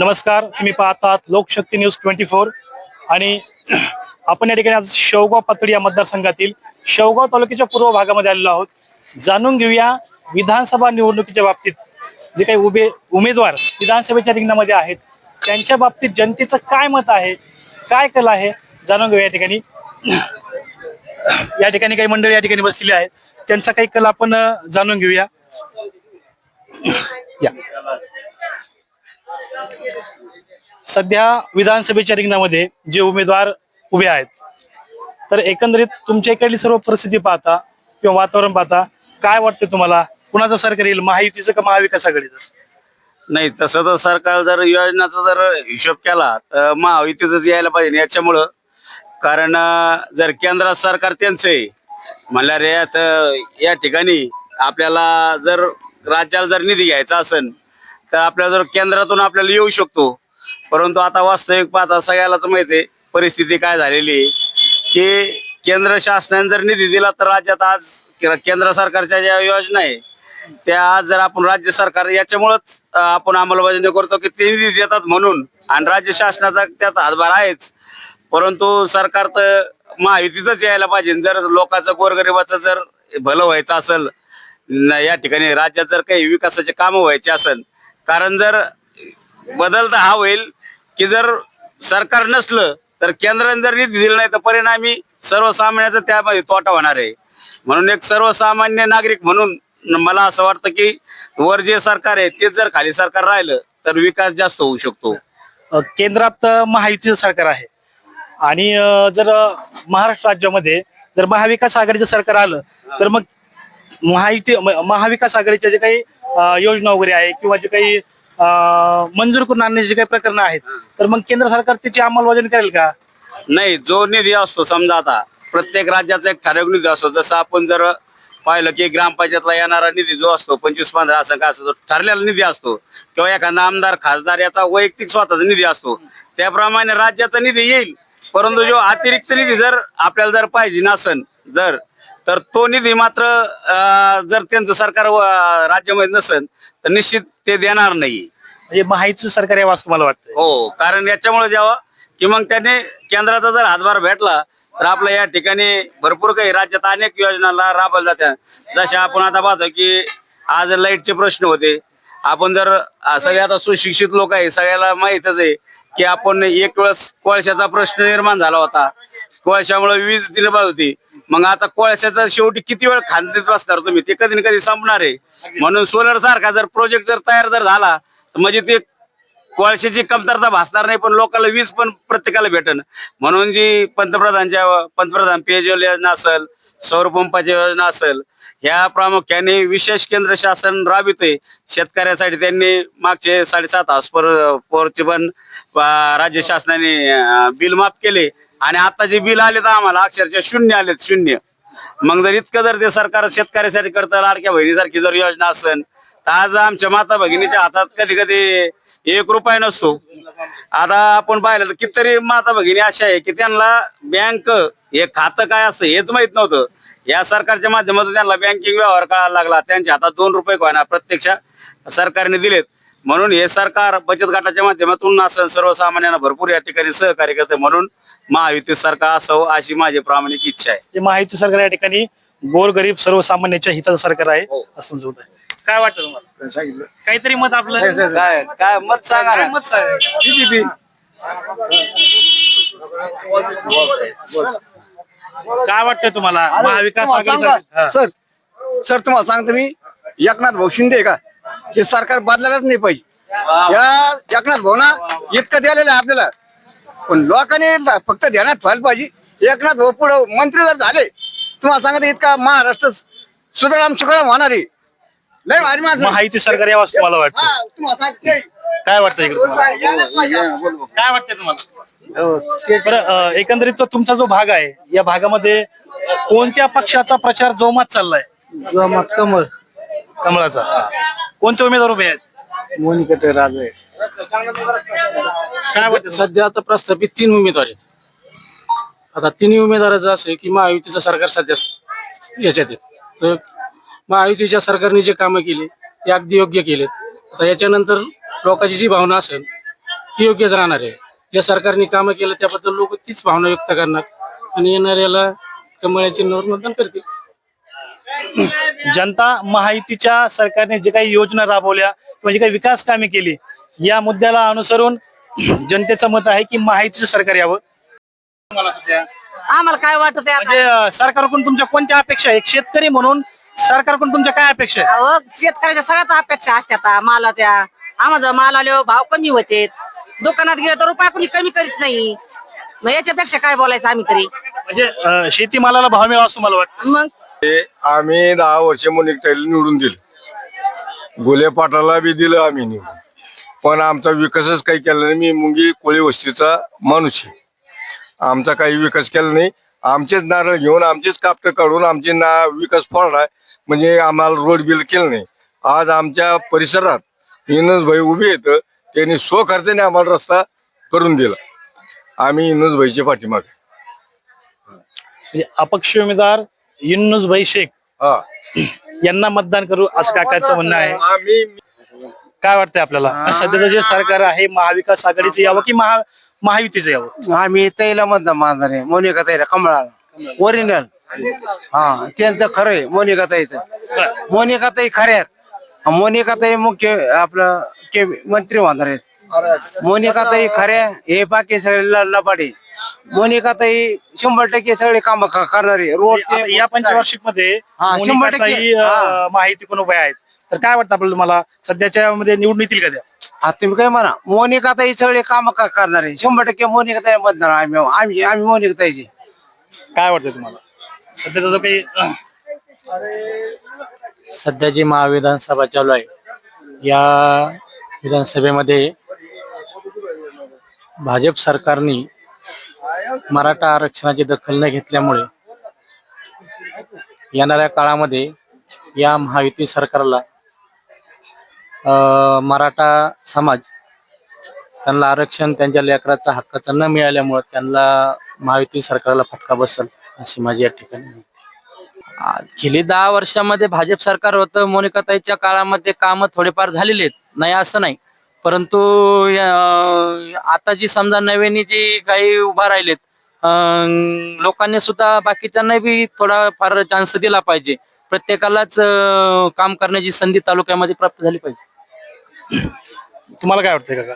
नमस्कार तुम्ही पाहतात लोकशक्ती न्यूज ट्वेंटी फोर. आणि आपण या ठिकाणी आज शेवगाव पातळी या मतदारसंघातील शेवगाव तालुक्याच्या पूर्व भागामध्ये आलेलो आहोत. जाणून घेऊया विधानसभा निवडणुकीच्या बाबतीत जे काही उभे उमेदवार विधानसभेच्या रिंगणामध्ये आहेत त्यांच्या बाबतीत जनतेचं काय मत आहे काय कल आहे जाणून घेऊया या ठिकाणी. या ठिकाणी काही मंडळी या ठिकाणी बसलेली आहेत. त्यांचा काही कल आपण जाणून घेऊया. या. सध्या विधानसभेच्या रिंगणामध्ये जे उमेदवार उभे आहेत तर एकंदरीत तुमच्या इकडली सर्व परिस्थिती पाहता किंवा वातावरण पाहता काय वाटतं तुम्हाला? कुणाचं सरकार येईल? महायुतीचं का महाविकासाकडे नाही तसं तर सरकार जर योजनाचा जर हिशोब केला तर महायुतीच यायला पाहिजे याच्यामुळं. कारण जर केंद्र सरकार त्यांचं आहे म्हणल्या यात या ठिकाणी आपल्याला जर राज्याला जर निधी घ्यायचा असेल तर आपल्या जर केंद्रातून आपल्याला येऊ शकतो. परंतु आता वास्तविक पाहता सगळ्यालाच माहिती आहे परिस्थिती काय झालेली आहे. की केंद्र शासनाने जर निधी दिला तर राज्यात आज केंद्र सरकारच्या ज्या योजना आहे त्या आज जर आपण राज्य सरकार याच्यामुळेच आपण अंमलबजावणी करतो की ते निधी देतात म्हणून आणि राज्य शासनाचा त्यात हातभार आहेच. परंतु सरकार तर महायुतीतच यायला पाहिजे. जर लोकांचं गोरगरिबाचं जर भलं व्हायचं असेल या ठिकाणी राज्यात जर काही विकासाचे कामं व्हायचे असेल कारण जर बदल तर हा होईल की जर सरकार नसलं तर केंद्राने जर निधी दिला नाही तर परिणामी सर्वसामान्याचा त्यामध्ये तोटा होणार आहे. म्हणून एक सर्वसामान्य नागरिक म्हणून मला असं वाटतं की वर जे सरकार आहे तेच जर खाली सरकार राहिलं तर विकास जास्त होऊ शकतो. केंद्रात महायुतीचं सरकार आहे. आणि जर महाराष्ट्र राज्यामध्ये जर महाविकास आघाडीचं सरकार आलं तर मग महायुती महाविकास आघाडीच्या जे काही योजना वगैरे आहे किंवा जे काही मंजूर करून आणण्याचे जे काही प्रकरण आहेत तर मग केंद्र सरकार त्याची अंमलबजावणी करेल का? नाही जो निधी असतो समजा आता प्रत्येक राज्याचा एक ठराविक निधी असतो. जसं आपण जर पाहिलं की ग्रामपंचायतला येणारा निधी जो असतो पंचवीस पंधरा असं काय असतो ठरलेला निधी असतो. किंवा एखादा आमदार खासदार याचा वैयक्तिक स्वतःचा निधी असतो. त्याप्रमाणे राज्याचा निधी येईल. परंतु जो अतिरिक्त निधी जर आपल्याला जर पाहिजे नसन जर तर तो निधी मात्र जर त्यांचं सरकार राज्यामध्ये नसन तर निश्चित ते देणार नाही. म्हणजे महायुतीचं सरकार यावं असं मला वाटतं हो कारण याच्यामुळे जेव्हा की मग त्याने केंद्राचा जर हातभार भेटला तर आपल्या या ठिकाणी भरपूर काही राज्यात अनेक योजनाला राबवल्या जात्या. जशा आपण आता पाहतो की आज लाईटचे प्रश्न होते. आपण जर सगळे आता सुशिक्षित लोक आहे सगळ्याला माहीतच आहे की आपण एक वेळेस कोळशाचा प्रश्न निर्माण झाला होता. कोळशामुळे वीज निर्माण होती. मग आता कोळशाचा शेवटी किती वेळ खांदीत बसणार तुम्ही? ते कधी ना कधी संपणार आहे. म्हणून सोलर सारखा जर प्रोजेक्ट जर तयार जर झाला तर म्हणजे ते कोळशाची कमतरता भासणार नाही पण लोकांना वीज पण प्रत्येकाला भेटन. म्हणून जी पंतप्रधानच्या पंतप्रधान पेयजल योजना असेल सौरपंपाची योजना असेल ह्या प्रामुख्याने विशेष केंद्र शासन राबविते शेतकऱ्यासाठी त्यांनी मागचे साडेसात हाऊसपर पोरचे पण राज्य शासनाने बिल माफ केले. आणि आता जे बिल आले तर आम्हाला अक्षरशः शून्य आलेत शून्य. मग जर इतकं जर ते सरकार शेतकऱ्यासाठी करतं लाडक्या बहिणीसारखी जर योजना असेल तर आज आमच्या माता भगिनीच्या हातात कधी कधी एक रुपया नसतो. आता आपण पाहिलं तर कितीतरी माता भगिनी अशा आहे की त्यांना बँक हे खातं काय असतं हेच माहीत नव्हतं. या सरकारच्या माध्यमातून त्यांना बँकिंग व्यवहार कळायला लागला. त्यांच्या हातात दोन रुपये कोणा प्रत्यक्ष सरकारने दिलेत. म्हणून हे सरकार बचत गटाच्या माध्यमातून असं सर्वसामान्यांना भरपूर या ठिकाणी सहकार्य करते. म्हणून महायुती सरकार असावं अशी माझी प्रामाणिक इच्छा आहे. महायुती सरकार या ठिकाणी गोरगरीब सर्वसामान्याच्या हिताचं सरकार आहे असं समजत आहे. काय वाटतं तुम्हाला? काहीतरी मत आपलं? काय काय मत सांगा ना. मत सांगा. बीजेपी काय वाटतंय तुम्हाला? महाविकास आघाडी सांगा. सर सर तुम्हाला सांगतो मी एकनाथ भाऊ शिंदे आहे का? हे सरकार बदलायलाच नाही पाहिजे. या एकनाथ भाऊ ना इतकं दिलेलं आहे आपल्याला. पण लोकांनी फक्त ध्यानात ठेवायला पाहिजे. एकनाथ भाऊ पुढे मंत्री जर झाले तुम्हाला सांगतो इतका महाराष्ट्र सुधाराम सुखराम होणार आहे. लय भारी माणसं. महायुती सरकार यावं असं मला वाटतं. हा, तुम्हाला सांगते. काय वाटतं इकडे. काय वाटतंय तुम्हाला? बरं अं, एकंदरीत तो तुमचा जो भाग आहे या भागामध्ये कोणत्या पक्षाचा प्रचार जोमात चाललाय? कमळ. कमळाचा. कोणते उमेदवार उभे आहेत? मोनिका राजे सध्या आता प्रस्थापित तीन उमेदवार आहेत. आता तिन्ही उमेदवाराचं असं आहे की महायुतीचं सरकार सध्या याच्यात आहे. तर महायुतीच्या सरकारने जे कामं केली ते अगदी योग्य केलेत. आता याच्यानंतर लोकांची जी भावना असेल ती योग्यच राहणार आहे. ज्या सरकारने कामं केलं त्याबद्दल लोक तीच भावना व्यक्त करणार आणि येणाऱ्याला कमळाच्या चिन्हावर मतदान करतील. जनता महायुतीच्या सरकारने जे काही योजना राबवल्या किंवा जे काही विकास कामे केली या मुद्द्याला अनुसरून जनतेचं मत आहे की महायुतीचं सरकार यावं. मला सध्या? आम्हाला काय वाटत आहे आता? म्हणजे अं, सरकारकडून तुमच्या कोणत्या अपेक्षा आहे एक शेतकरी म्हणून सरकारकडून तुमच्या काय अपेक्षा आहे अहो, शेतकऱ्याच्या सगळ्याच अपेक्षा असतात आ, मालाच्या आम्हाला माल आले भाव कमी होते दुकानात गेलं तर रुपया कोणी कमी करीत नाही. मग याच्यापेक्षा काय बोलायचं आम्ही तरी? म्हणजे अं, शेतीमालाला भाव मिळावा असं मला वाटतं? मग? आम्ही दहा वर्ष मोनिकताईला निवडून दिलं. गोले पाटाला बी दिलं आम्ही निवडून. पण आमचा विकासच काही केला नाही. मी मुंगी कोळी वस्तीचा माणूस आहे. आमचा काही विकास केला नाही. आमचेच नारळ घेऊन आमचेच कापटं काढून आमचे ना विकास फोडला म्हणजे आम्हाला रोड बिल केलं नाही. आज आमच्या परिसरात भाई उभे आहेत. त्यांनी स्वखर्चाने आम्हाला रस्ता करून दिला. आम्ही भाईच्या पाठीमागे. म्हणजे अपक्ष उमेदवार युनुस भाई शेख हा. यांना मतदान करू असं काकांचं म्हणणं आहे. आम्ही काय वाटतंय आपल्याला? सध्याचं जे सरकार आहे महाविकास आघाडीचं यावं की महा महायुतीचं यावं? आम्ही ताईला मतदान मारणार आहे. मोनिका ताईला कमळाला. ओरिजिनल हा त्यांचं खरं आहे मोनिका ताईचं मोनिका ताई खऱ्यात मोनिका ताई मुख्य आपलं के मंत्री होणार आहेत. मोनिका ताई खऱ्या हे बाकी सगळे ल- लबाडे. मोनिका ताई शंभर टक्के सगळे काम करणारे आता रोड या पंचवार्षिकमध्ये शंभर टक्के. हा. माहिती कोण उभ्या आहेत? तर काय वाटतं आपल्याला मला सध्याच्या मध्ये निवडून येतील का त्या? हा तुम्ही काय म्हणा. मोनिका ताई सगळे काम करणार आहे. शंभर टक्के मोनिका ताई मतदार आम्ही. आम्ही आम्ही मोनिका ताईची. काय वाटतं तुम्हाला? सध्याचा जो काही सध्या जी महाविधानसभा चालू आहे या विधानसभेमध्ये भाजप सरकारने मराठा आरक्षणाची दखल न घेतल्यामुळे येणाऱ्या काळामध्ये या महायुती सरकारला मराठा समाज त्यांना आरक्षण त्यांच्या लेकराचा हक्काचा न मिळाल्यामुळे त्यांना महायुती सरकारला फटका बसल अशी माझी या ठिकाणी गेली दहा वर्षामध्ये भाजप सरकार होतं. मोनिकाताईच्या काळामध्ये कामं थोडेफार झालेले आहेत. नाही असं नाही. परंतु या- आता जी समजा नव्याने जी काही उभा राहिलेत अं, लोकांनी सुद्धा बाकीच्यांना बी थोडा फार चान्स दिला पाहिजे. प्रत्येकालाच अं, काम करण्याची संधी तालुक्यामध्ये प्राप्त झाली पाहिजे. तुम्हाला काय वाटतंय काका?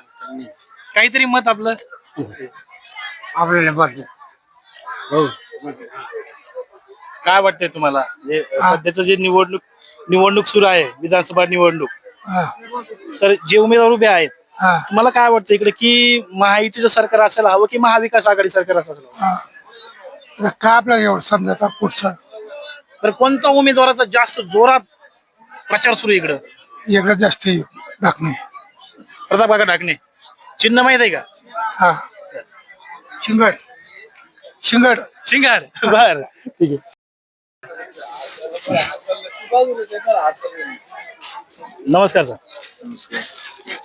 काहीतरी मत आपलं? आपल्याला काय वाटतंय तुम्हाला? म्हणजे सध्याचं जे निवडणूक निवडणूक सुरू आहे विधानसभा निवडणूक तर जे उमेदवार उभे आहेत तुम्हाला काय वाटतं इकडे की महायुतीचं सरकार असायला हवं की महाविकास आघाडी सरकार असायला काय आपल्याला एवढं समजायचा पुढचा? तर कोणता उमेदवाराचा जास्त जोरात प्रचार सुरू इकडं? वेगळं जास्त टाकणे प्रताप काका ढाकणे. चिन्ह माहीत आहे का? हा. शिंगड. शिंगड. शिंगार. बर. ठीक आहे. नमस्कार सर.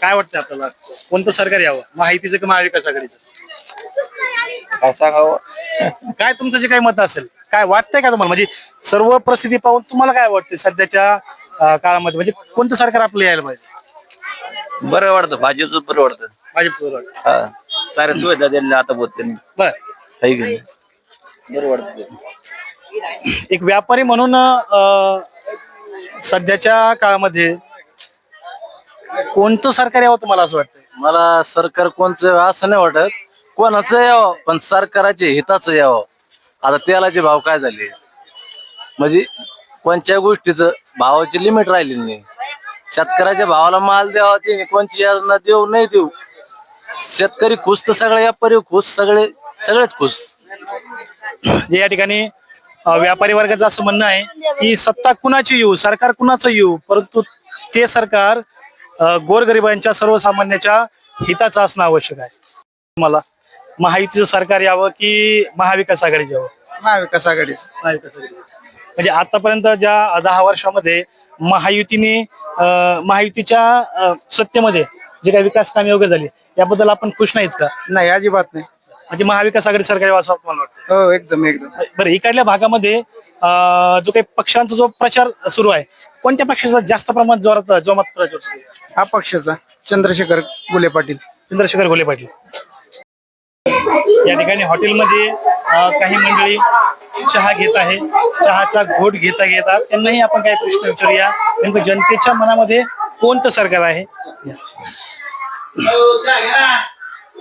काय वाटतं आपल्याला? कोणतं सरकार यावं? माहितीचं की महाविकास आघाडीचं? काय सांगावं काय तुमचं जे काही मत असेल? काय वाटतंय का तुम्हाला? म्हणजे सर्व परिस्थिती पाहून तुम्हाला काय वाटतंय सध्याच्या अं, काळामध्ये? म्हणजे कोणतं सरकार आपलं यायला पाहिजे? बरं वाटतं. भाजपचं बरं वाटतं. भाजपचं वाटतं. हा. साऱ्या सुविधा दिल्या आता बोलते बर. है की नाही? बरं वाटतं. एक व्यापारी म्हणून सध्याच्या काळामध्ये कोणतं सरकार यावं तुम्हाला असं वाटतंय? मला सरकार कोणचं असं नाही वाटत. कोणाचं यावं पण सरकाराचे हिताचं यावं. आता तेलाचे भाव काय झाले? म्हणजे कोणत्या गोष्टीचं भावाची लिमिट राहिली नाही. शेतकऱ्याच्या भावाला माल द्यावा ते कोणची योजना देऊ नाही देऊ. शेतकरी खुश तर सगळे व्यापारी खुश सगळे सगळेच खुश. या ठिकाणी व्यापारी वर्गाचं असं म्हणणं आहे की सत्ता कुणाची येऊ सरकार कुणाचं येऊ? परंतु ते सरकार गोरगरिबांच्या सर्वसामान्याच्या हिताचं असणं आवश्यक आहे. तुम्हाला महायुतीचं सरकार यावं की महाविकास आघाडीचं यावं? महाविकास आघाडीच महाविकास आघाडी. म्हणजे आतापर्यंत ज्या दहा वर्षामध्ये महायुतीने महायुतीच्या सत्तेमध्ये जे काही विकास कामे वगैरे झाली याबद्दल आपण खुश नाहीत का? नाही अजिबात नाही. म्हणजे महाविकास आघाडी सरकार यावं असं मला वाटतं. हो एकदम एकदम. बरं इकडल्या भागामध्ये अं, जो काही पक्षांचा जो प्रचार सुरू आहे कोणत्या पक्षाचा जास्त प्रमाणात जोरात जोमात प्रचार सुरू आहे? हा पक्षाचा चंद्रशेखर गुले पाटील. चंद्रशेखर घोले पाटील. या ठिकाणी हॉटेलमध्ये अं, काही मंडळी चहा घेत आहे चहाचा घोट घेता घेता त्यांनाही आपण काही प्रश्न विचारूया. नेमकं जनतेच्या मनामध्ये कोणतं सरकार आहे? या.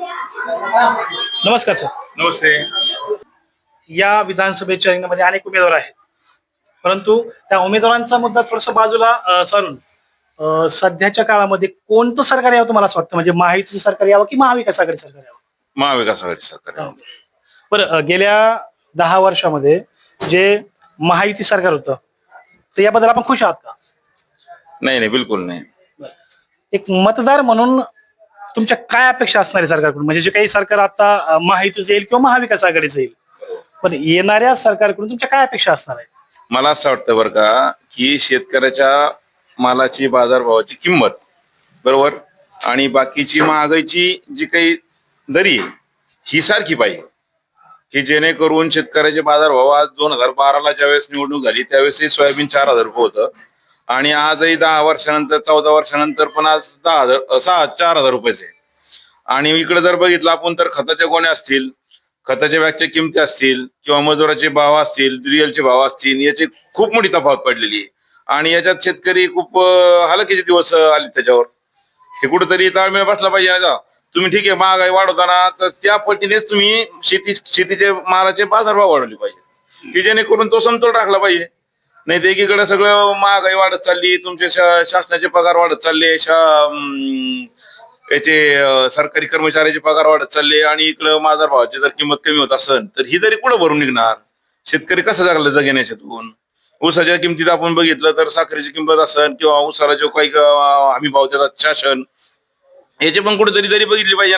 नमस्कार सर. नमस्ते. या विधानसभेच्या रिंगणामध्ये अनेक उमेदवार आहेत. परंतु त्या उमेदवारांचा मुद्दा थोडासा बाजूला सारून. सध्याच्या काळामध्ये कोणतं सरकार यावं तुम्हाला असं वाटतं? म्हणजे महायुतीचं सरकार यावं की महाविकास आघाडी सरकार यावं? महाविकास आघाडी सरकार बरं गेल्या दहा वर्षामध्ये जे महायुती सरकार होतं तर याबद्दल आपण खुश आहात का? नाही नाही बिलकुल नाही. एक मतदार म्हणून तुमच्या काय अपेक्षा असणार आहे सरकारकडून? म्हणजे जे काही सरकार आता अं, महायुतीचं येईल किंवा महाविकास आघाडीचं येईल. पण येणाऱ्या सरकारकडून तुमच्या काय अपेक्षा असणार आहे? मला असं वाटतं बरं का की शेतकऱ्याच्या मालाची बाजारभावाची किंमत बरोबर? आणि बाकीची महागाईची जी काही दरी आहे ही सारखी पाहिजे. की जेणेकरून शेतकऱ्याचे बाजारभाव आज दोन हजार बाराला ज्यावेळेस निवडणूक झाली त्यावेळेस सोयाबीन चार हजार रुपये होतं. आणि आजही दहा वर्षानंतर चौदा वर्षानंतर पण आज दहा हजार सहा चार हजार रुपयेच आहे आणि इकडे जर बघितलं आपण तर खताच्या गोण्या असतील खताच्या बॅगच्या किमती असतील किंवा मजुराचे भाव असतील रिअलचे भाव असतील याची खूप मोठी तफावत पडलेली आहे. आणि याच्यात शेतकरी खूप हलकीचे दिवस आले त्याच्यावर. हे कुठेतरी ताळमेळ बसला पाहिजे याचा तुम्ही ठीक आहे महागाई वाढवताना तर त्या पटीनेच तुम्ही शेती शेतीचे मालाचे बाजारभाव वाढवले पाहिजे की जेणेकरून तो समतोल राखला पाहिजे. नाही तर एकीकडे सगळं महागाई वाढत चालली तुमचे शा- शासनाचे पगार वाढत चालले शा अं, याचे अं, सरकारी कर्मचाऱ्याचे पगार वाढत चालले आणि इकडं बाजारभावाची जर किंमत कमी होत असेल तर ही तरी कुठं भरून निघणार? शेतकरी कसं जगलं जगेन याच्यातून? ऊसाच्या किमतीत आपण बघितलं तर साखरेची किंमत असेल किंवा ऊसाला जो काही अं, हमी भाव देतात शासन याची पण कुठेतरी तरी बघितली पाहिजे